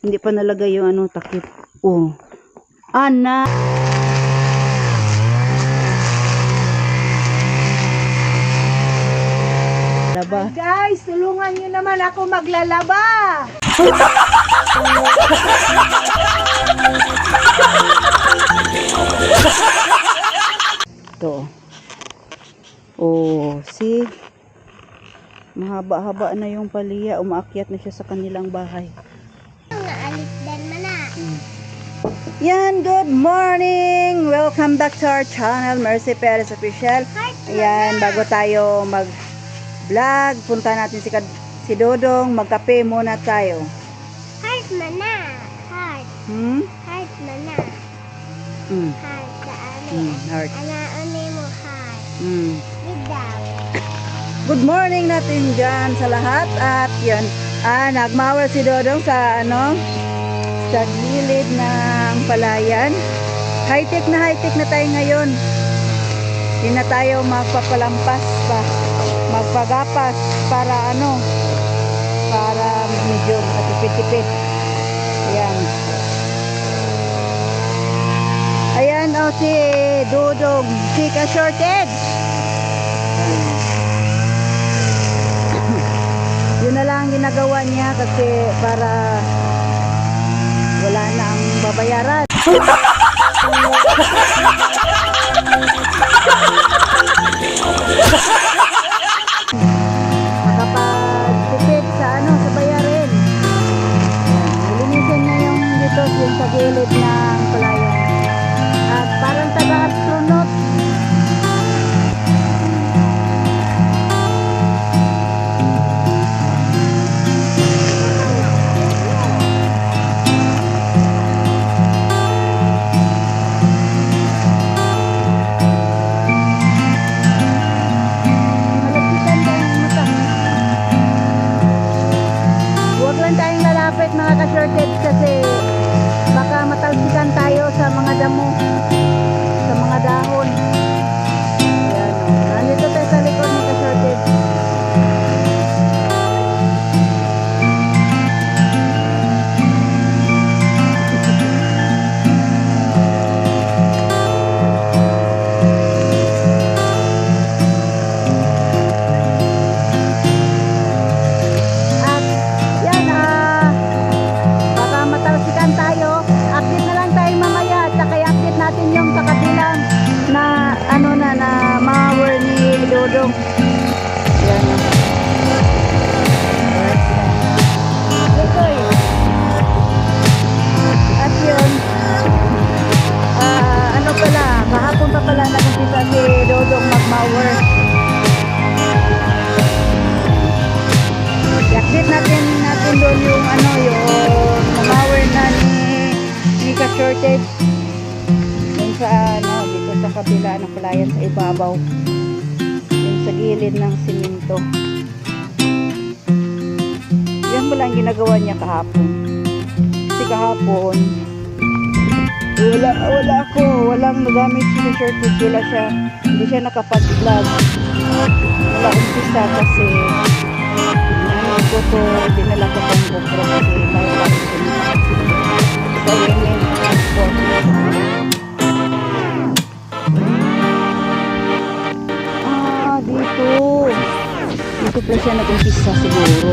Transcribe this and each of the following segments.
Hindi pa nalagay yung ano, takip. Oh. Ana. Laba. Guys, tulungan nyo naman ako maglalaba. Ito. Oh, see? Mahaba-haba na yung paliya. Umaakyat na siya sa kanilang bahay. Yan, good morning! Welcome back to our channel, Mercy Perez Official. Ayan, bago tayo mag-vlog, punta natin si, si Dodong, magkape muna tayo. Heart man na. Heart. Hmm? Heart man na. Hmm. Heart sa Hmm. amin. Heart. Ana mo heart. Hmm. Bidaw. Good morning natin dyan sa lahat at yun, ah, nagmawal si Dodong sa ano, sa gilid ng palayan. High-tech na high-tech na tayo ngayon. Hindi na tayo magpapalampas pa, magpagapas para ano, para medyo matipid-tipid. Ayan. Ayan, o si Dodong, Chika Shorted. Yun na lang ang ginagawa niya kasi para wala na ang babayaran. Makapagtipid sa ano, sa bayarin. Nilinisin niya yung dito yung sa gilid ng palayan. At parang taga-astronaut Shorted dun sa ano dito sa kabila ng palayan sa ibabaw. Yung sa gilid ng simento. Yan pala ang ginagawa niya kahapon. Kasi kahapon wala, wala ako. Walang nagamit si Shorted wala siya hindi siya nakapag-vlog. Wala umpisa kasi ano ko to, dinala ko pang GoPro kasi bago lang ito transport. Ah, dito. Dito pala siya nag-umpisa siguro.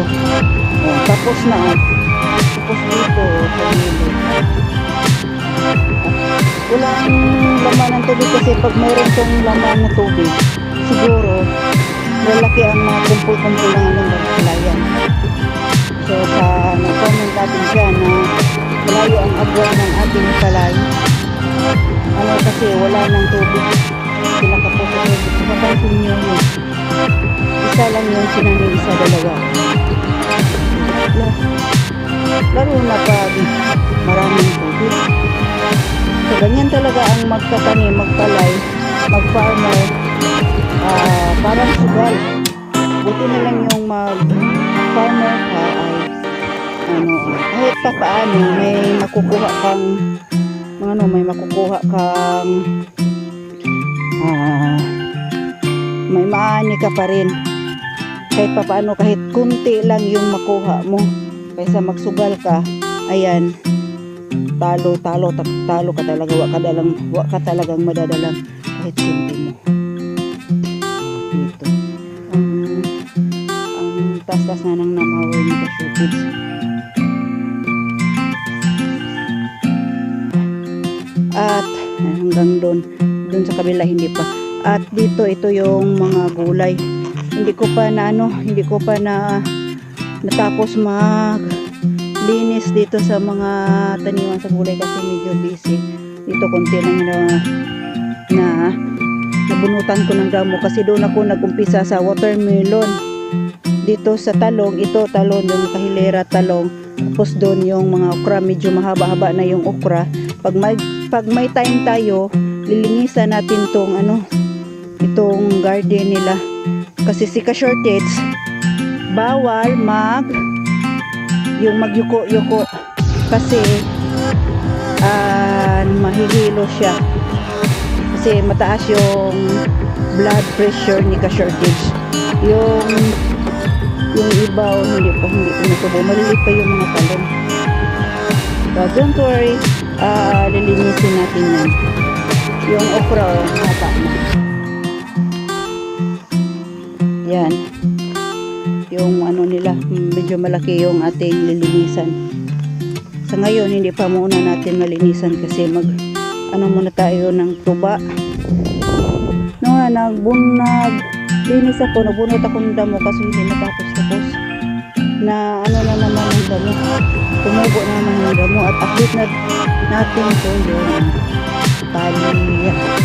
Oh, tapos na. Tapos dito. Walang laman ng tubig kasi pag mayroon tong laman na tubig, siguro lalaki ang mga kumpul-kumpul ng ano ng palayan. So sa na-comment natin siya na malayo ang agwan ng ating palay. Ano kasi wala ng tubig. Pinakapuso ko. Mapansin niyo yun. Isa lang yung sinanin, isa dalawa. La- Laro na pag maraming tubig. So ganyan talaga ang magtatanim, magpalay, mag-farmer, ah parang sugal. Buti na lang yung mag-farmer ka ay ano, kahit pa paano may makukuha kang ano, may makukuha kang ah may maani ka pa rin. Kahit pa paano, kahit kunti lang yung makuha mo. Kaysa magsugal ka, Ayan. Talo, talo, talo ka talaga. Wa ka, dalang, wa ka talagang madadalang kahit hindi mo. Dito. Ang, ang tas-tas na ng namawal ni Cashew At hanggang doon, doon sa kabila hindi pa. At dito ito yung mga gulay. Hindi ko pa na ano, hindi ko pa na natapos mag linis dito sa mga taniman sa gulay kasi medyo busy. Dito konti lang na na nabunutan ko ng damo kasi doon ako nagumpisa sa watermelon. Dito sa talong, ito talong, yung kahilera talong. Tapos doon yung mga okra, medyo mahaba-haba na yung okra. Pag may, pag may time tayo, lilinisan natin tong ano, itong garden nila. Kasi si ka-shortage, bawal mag yung magyuko-yuko. Kasi ah mahihilo siya. Kasi mataas yung blood pressure ni ka-shortage yung yung iba oh, hindi pa hindi tumutubo maliliit pa yung mga talon but don't worry ah lilinisin natin yan. Yung okra haba na. Yan. Yung ano nila medyo malaki yung ating lilinisan. Sa ngayon hindi pa muna natin malinisan kasi mag ano muna tayo ng tuba. No nagbunag linis ako nabunot ako ng damo kasi hindi natapos tapos na ano na naman ang damo. Tumubo na naman ang damo at update na natin to yung palya ito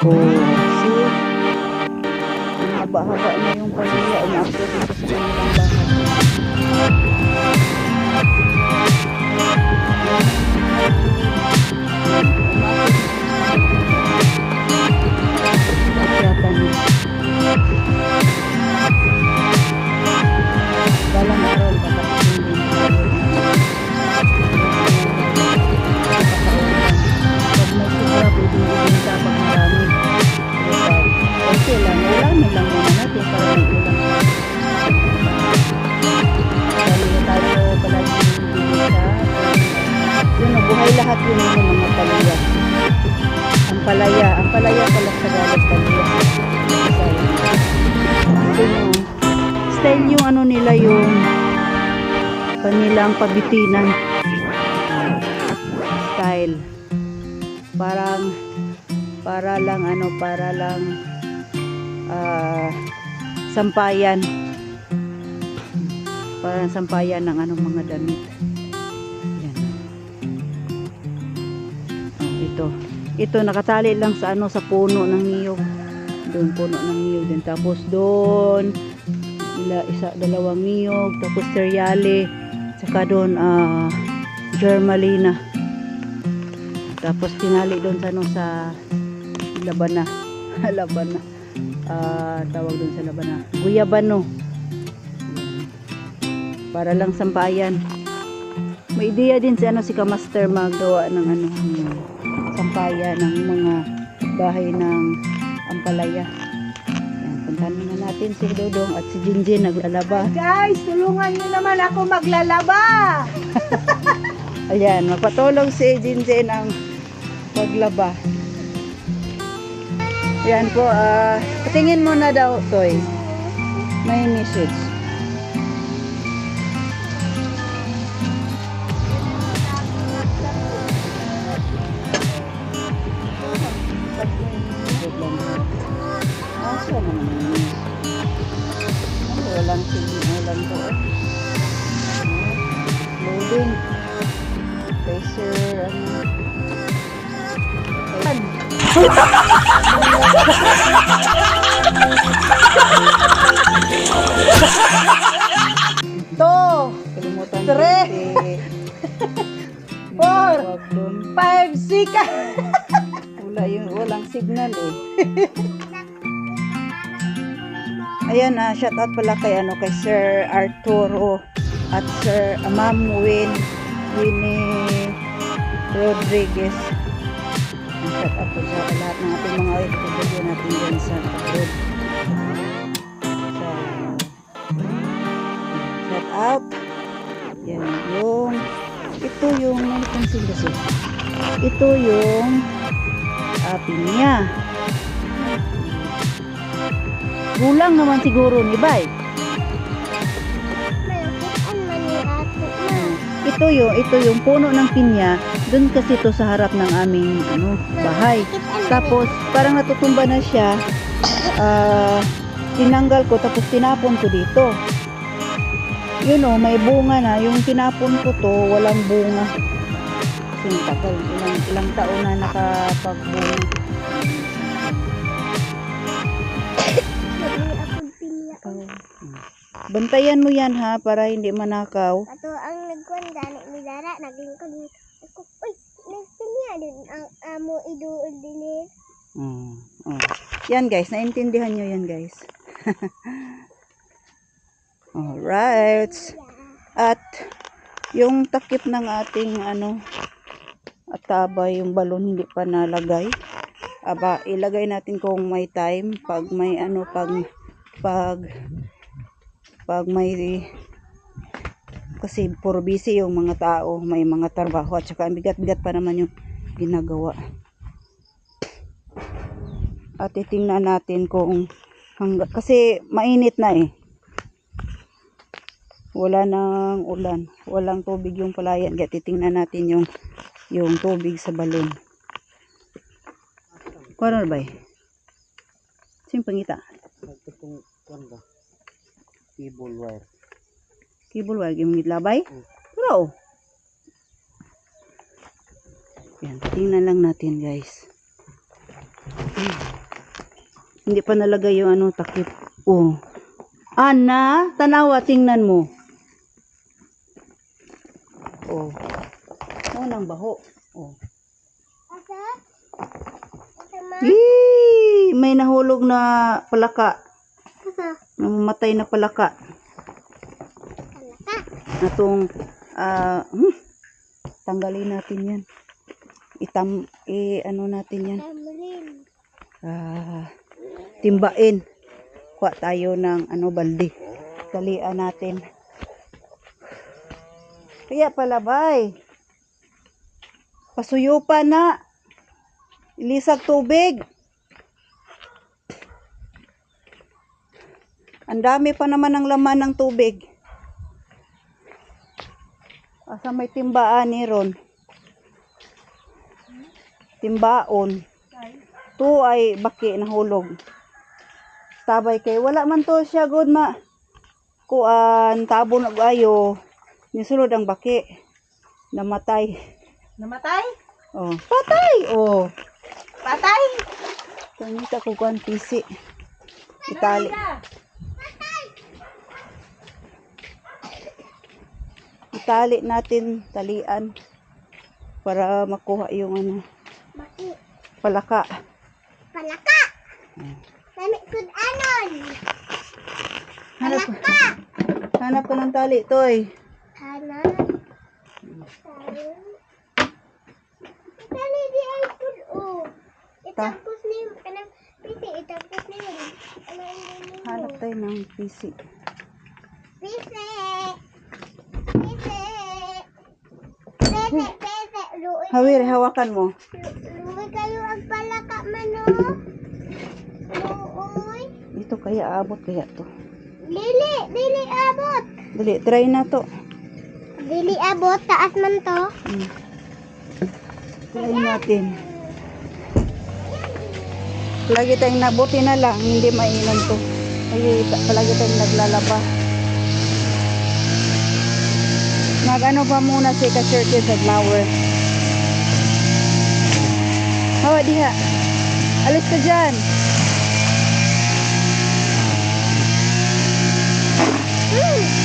Oh, see? Haba-haba na yung pamilya. Uma-upload dito sa kanilang bahay. Akyatan kanilang pabitinan. Style parang para lang ano para lang ah, sampayan. Parang sampayan ng anong mga damit. Yan. Oh, ito. Ito nakatali lang sa ano sa puno ng niyog doon puno ng niyog din. Tapos doon ila isa dalawang niyog tapos cereale saka doon ah germalina. Tapos tinali doon sa ano sa labana. Labana. Ah tawag doon sa labana. Guyabano. Para lang sampayan may ideya din si ano si Kamaster magawa ng ano sampayan ng mga bahay ng Ampalaya puntahan na natin si Dodong at si Jinjin naglalaba Guys, tulungan niyo naman ako maglalaba. Ayan, magpatulong si Jinjin ang paglaba. Ayan po, ah, patingin mo na daw, Toy. May message. To, Kalimutan si... Four. Five, sika. Wala yung, walang signal eh. Ayan ah, shout out pala kay ano kay Sir Arturo at Sir uh, Ma'am Win Winnie Rodriguez shout out po sa lahat ng ating mga OFW natin dyan sa Tagalog. So, shout out. Yan yung, ito yung, nalipansin kasi, ito yung uh, pinya. Kulang naman siguro ni Bay. Ito yung, ito yung puno ng pinya doon kasi ito sa harap ng aming ano, bahay. Tapos, parang natutumba na siya. Ah, tinanggal ko, tapos tinapon ko dito. Yun o, may bunga na. Yung tinapon ko to, walang bunga. Kasi tagal, ilang, ilang taon na nakapagbunga. Bantayan mo yan ha, para hindi manakaw. Ato ang nagkuhan gani ni Dara naglingkod ni ako. Uy, nagpinya din ang amo iduol din eh. Oh, oh. Yan guys, naintindihan nyo yan guys. Alright. At yung takip ng ating ano ataba yung balon hindi pa nalagay. Aba, ilagay natin kung may time pag may ano pag pag pag may kasi puro busy yung mga tao, may mga trabaho at saka bigat-bigat pa naman yung ginagawa. At titingnan natin kung hangga, kasi mainit na eh. Wala nang ulan, walang tubig yung palayan. Kaya titingnan natin yung yung tubig sa balon. Kuano ba? eh? Sing pangita. Kuwan ba? Cable wire. Cable wire yung labay. Pero Yan, tingnan lang natin guys. Hindi pa nalagay yung ano takip. Oh. Ana, tanawa tingnan mo. Oh. Ano nang baho? Oh. Asa? May nahulog na palaka. Asa? Namamatay na palaka. Kalaka. Natong ah, hmm, tanggalin natin 'yan. Itam i ano natin 'yan. Ah, timbain. Kuha tayo ng ano balde. Talian natin. Kaya pala bay. Pasuyo pa na. Ilisag tubig. Ang dami pa naman ng laman ng tubig. Asa may timbaan ni Ron? Timbaon. Tu ay baki na hulog. Tabay kay wala man to siya good ma. Kuan tabon og ayo. Nisulod ang baki. Namatay. Namatay? Oh, patay. Oh. Patay? Pangita ko kuan pisi. Itali. Itali natin talian para makuha yung ano. Palaka. Palaka. Nami kud anon. Hanap Hanap ko ng tali, toy. Ana. Tali. Tali di ay kud o. Itapos ni kanang piti itapos ni. Ano? Hanap tayo ng pisi. Pisi. Pisi. Pese. Luoy. Hawir, hawakan mo. Luoy kayo ang palaka mano. Luoy. Dito kaya abot kaya to. Dili, dili abot. Dali, try na to. Dili abot, taas man to. Hmm. Try natin. Palagi tayong nabuti na lang, hindi mainom to. Ta- palagi tayong naglalaba. Mag-ano pa muna si ka-churches at flower. Hawa diha. Alis ka dyan. Dili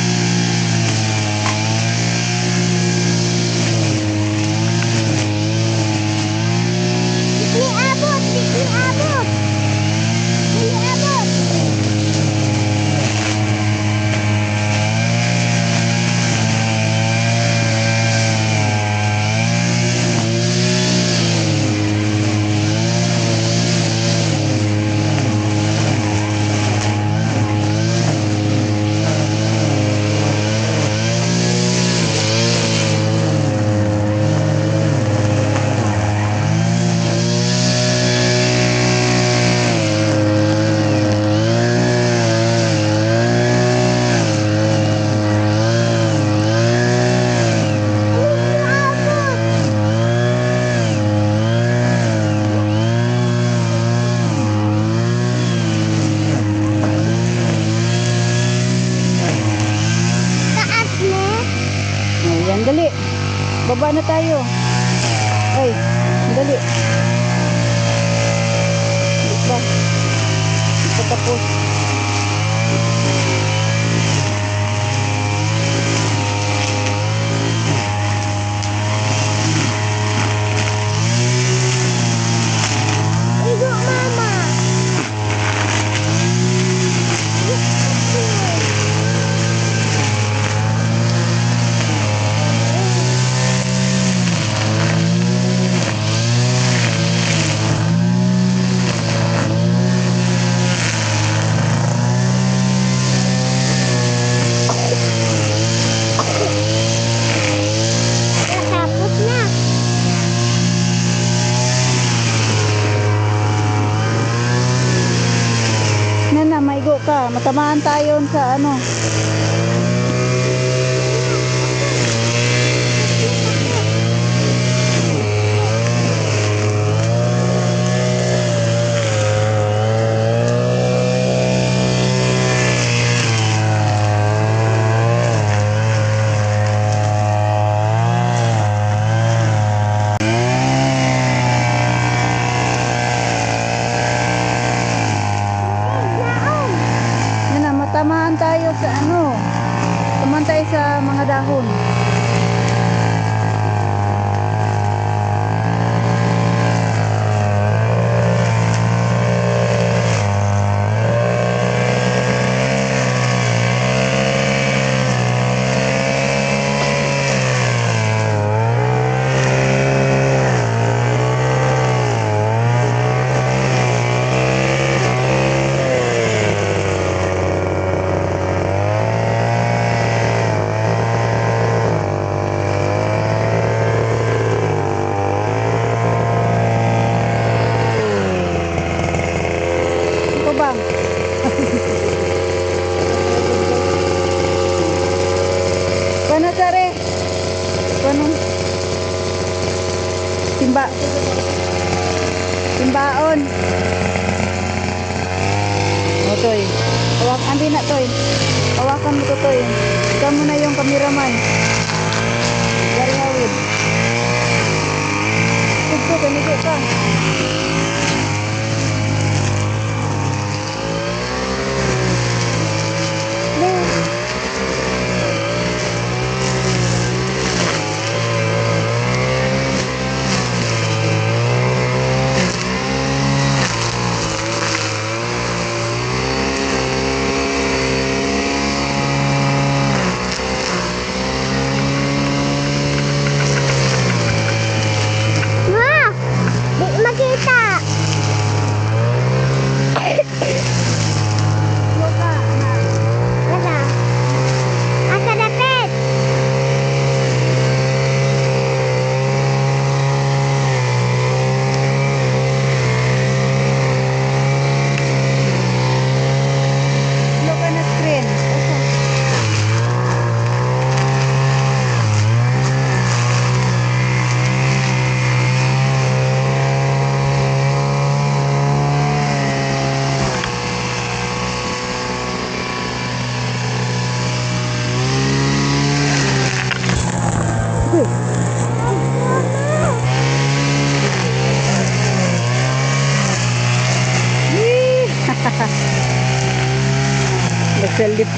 dali. Hindi ba? Hindi pa tapos. Igo, mama. Natapos na. Nana, maigo ka. Matamaan tayo sa ano. Tayo sa ano. Tayo sa mga dahon.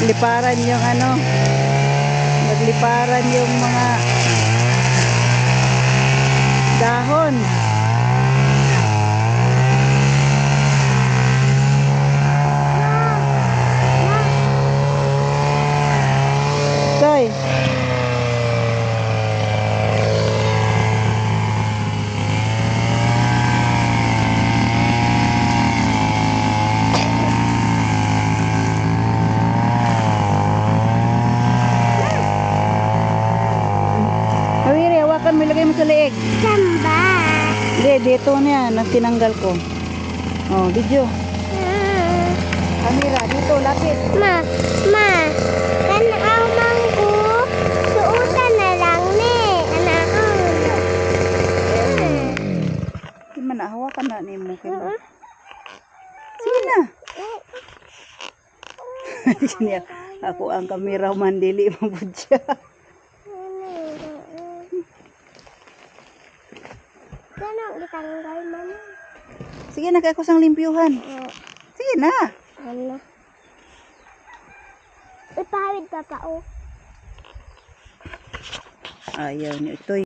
Nagsaliparan yung ano, nagliparan yung mga dahon. Toy. Kawiri, hawakan mo, ilagay mo sa leeg. Samba. Hindi, dito niya, na tinanggal ko. Oh, video. Ah. Kamera, dito, lapit. Ma, ma, tanaw man ko. Suotan na lang ni. Anaon. Di man na, hawakan na ni mo. Sige na. Ako ang kamera man, dili mo po siya. Ah. Itanggal man. Sige na, kaya ko sang limpyuhan. Uh, Sige na. ano? Ipahawid pa pa oh. Ayaw niyo ito.